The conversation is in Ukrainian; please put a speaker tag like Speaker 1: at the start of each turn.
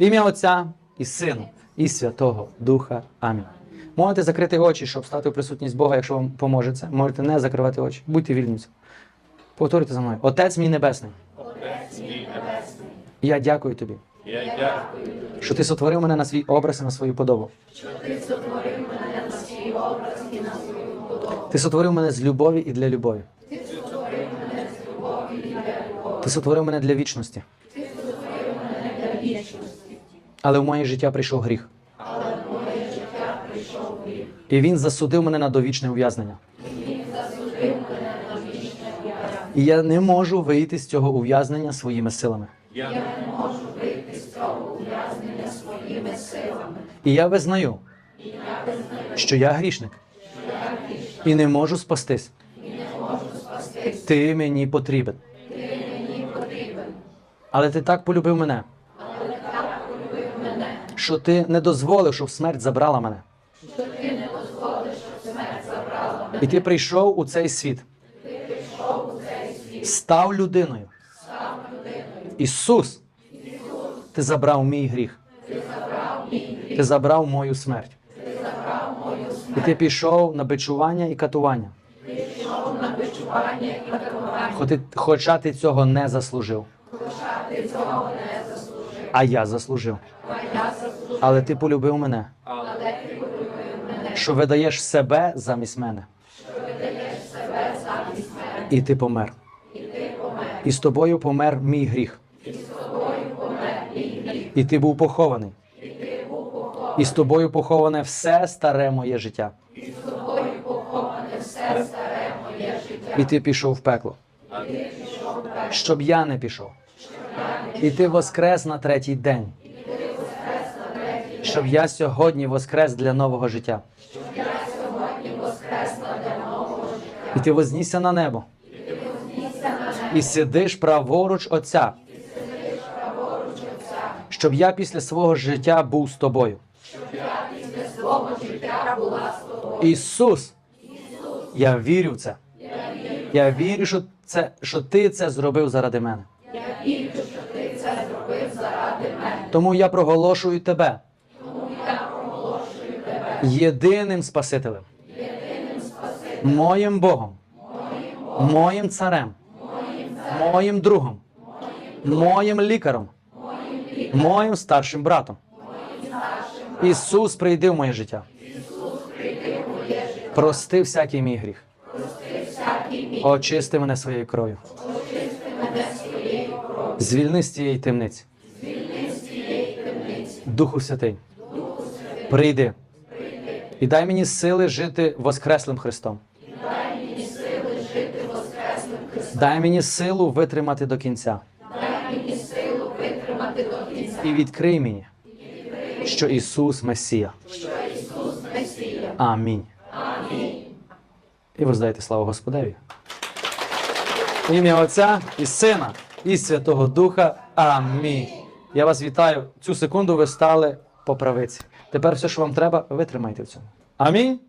Speaker 1: В ім'я Отця і Сина, і Святого Духа. Амінь. Можете закрити очі, щоб стати у присутність Бога, якщо вам поможе це. Можете не закривати очі. Будьте вільні. Повторюйте за мною. Отець мій небесний.
Speaker 2: Отець мій небесний,
Speaker 1: Я дякую тобі,
Speaker 2: я дякую,
Speaker 1: що ти сотворив мене на свій образ і на свою подобу.
Speaker 2: що ти сотворив мене на свій образ і на свою подобу.
Speaker 1: Ти сотворив мене з любові і для любові.
Speaker 2: Ти сотворив мене з любові і для любові.
Speaker 1: Ти сотворив мене для вічності.
Speaker 2: Ти сотворив мене для вічності.
Speaker 1: Але в моє життя прийшов гріх.
Speaker 2: Але в моє життя прийшов гріх.
Speaker 1: І він засудив мене на довічне ув'язнення. І я не можу вийти з цього ув'язнення своїми силами.
Speaker 2: Я не можу вийти з цього ув'язнення своїми силами.
Speaker 1: І я визнаю, що я грішник. І не можу спастись.
Speaker 2: Спастись
Speaker 1: Ти мені потрібен.
Speaker 2: мені потрібен.
Speaker 1: Але ти так Полюбив мене, що ти не дозволив, щоб смерть забрала мене.
Speaker 2: що ти не дозволиш, щоб смерть забрала мене.
Speaker 1: І ти прийшов у цей світ. Став людиною. Ісус, ти забрав мій гріх. Ти забрав мою смерть. І ти пішов на бичування і катування.
Speaker 2: Пішов на бичування і катування.
Speaker 1: Хоча ти цього не заслужив.
Speaker 2: Ти цього не.
Speaker 1: А я заслужив. Але ти полюбив мене, що видаєш себе замість мене. І ти помер.
Speaker 2: І
Speaker 1: з тобою помер мій гріх.
Speaker 2: І
Speaker 1: ти був похований.
Speaker 2: І
Speaker 1: з тобою поховане все старе моє життя.
Speaker 2: І з тобою поховане все старе моє життя.
Speaker 1: І ти пішов в пекло, щоб я не пішов. І ти воскрес на третій день. Щоб я сьогодні воскрес для нового життя. І ти вознісся на небо. І сидиш праворуч Отця. Щоб я після свого життя був з тобою. Ісус, я вірю в це. Я вірю, що, це, що ти це зробив заради мене.
Speaker 2: Я вірю,
Speaker 1: Тому я проголошую тебе
Speaker 2: проголошую тебе
Speaker 1: єдиним Спасителем, моїм Богом, моїм царем, моїм другом, моїм лікарем, моїм старшим братом. Ісус прийди в моє життя. Прости всякий мій гріх. Очисти мене своєю кров'ю.
Speaker 2: Очисти мене своєю кров'ю.
Speaker 1: Звільни з цієї темниці. Духу Святий, прийди і дай мені сили жити воскреслим Христом.
Speaker 2: Дай мені
Speaker 1: силу витримати до кінця. І відкрий мені, що Ісус Месія. Амінь.
Speaker 2: Амінь.
Speaker 1: І воздайте славу Господеві. Ім'я Отця і Сина, і Святого Духа. Амінь. Я вас вітаю. Цю секунду ви стали по правиці. Тепер все, що вам треба, витримайте в цьому.
Speaker 2: Амінь.